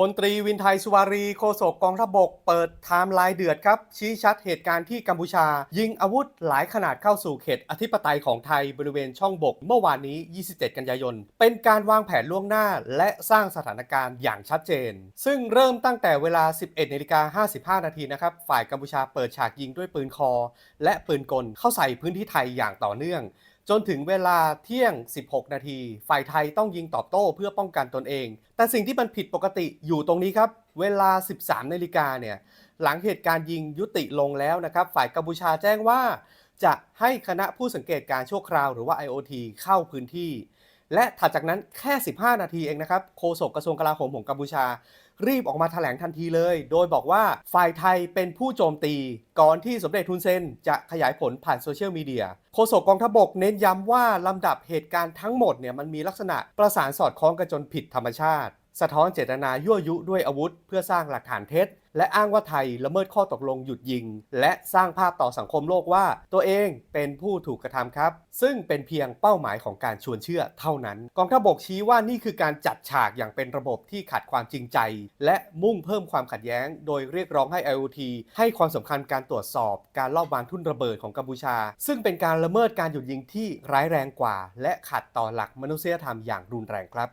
พลตรีวินไทยสุวารีโฆษกกองทัพบกเปิดไทม์ไลน์เดือดครับ ชี้ชัดเหตุการณ์ที่กัมพูชา ยิงอาวุธหลายขนาดเข้าสู่เขตอธิปไตยของไทยบริเวณช่องบก เมื่อวานนี้ 27 กันยายน เป็นการวางแผนล่วงหน้าและสร้างสถานการณ์อย่างชัดเจน ซึ่งเริ่มตั้งแต่เวลา 11นาฬิกา55 นาทีนะครับ ฝ่ายกัมพูชาเปิดฉากยิงด้วยปืนคอ และปืนกลเข้าใส่พื้นที่ไทยอย่างต่อเนื่อง จนถึงเวลาเที่ยง 16 นาที ฝ่ายไทยต้องยิงตอบโต้เพื่อป้องกันตนเอง แต่สิ่งที่มันผิดปกติอยู่ตรงนี้ครับ เวลา 13 นาฬิกาเนี่ย หลังเหตุการณ์ยิงยุติลงแล้วนะครับ ฝ่ายกัมพูชาแจ้งว่า จะให้คณะผู้สังเกตการณ์ชั่วคราวหรือว่า IOT เข้าพื้นที่ และถัดจากนั้นแค่ 15 นาทีเองนะครับโฆษกกระทรวงกลาโหมของกัมพูชา รีบออกมาแถลงทันทีเลย โดยบอกว่าฝ่ายไทยเป็นผู้โจมตี ก่อนที่สมเด็จทุนเซนจะขยายผลผ่านโซเชียลมีเดียโฆษกกองทัพบกเน้นย้ำว่าลำดับเหตุการณ์ทั้งหมดเนี่ยมันมีลักษณะประสานสอดคล้องกันจนผิดธรรมชาติ สะท้อนเจตนายั่วยุด้วยอาวุธ เพื่อสร้างหลักฐานเท็จ และอ้างว่าไทยละเมิดข้อตกลงหยุดยิง และสร้างภาพต่อสังคมโลกว่า ตัวเองเป็นผู้ถูกกระทำครับ ซึ่งเป็นเพียงเป้าหมายของการชวนเชื่อเท่านั้น กองทัพบกชี้ว่านี่คือการจัดฉากอย่างเป็นระบบที่ขัดความจริงใจ และมุ่งเพิ่มความขัดแย้ง โดยเรียกร้องให้ IOT ให้ความสำคัญการตรวจสอบ การลอบวางทุ่นระเบิดของกัมพูชา ซึ่งเป็นการละเมิดการหยุดยิงที่ร้ายแรงกว่า และขัดต่อหลักมนุษยธรรมอย่างรุนแรงครับ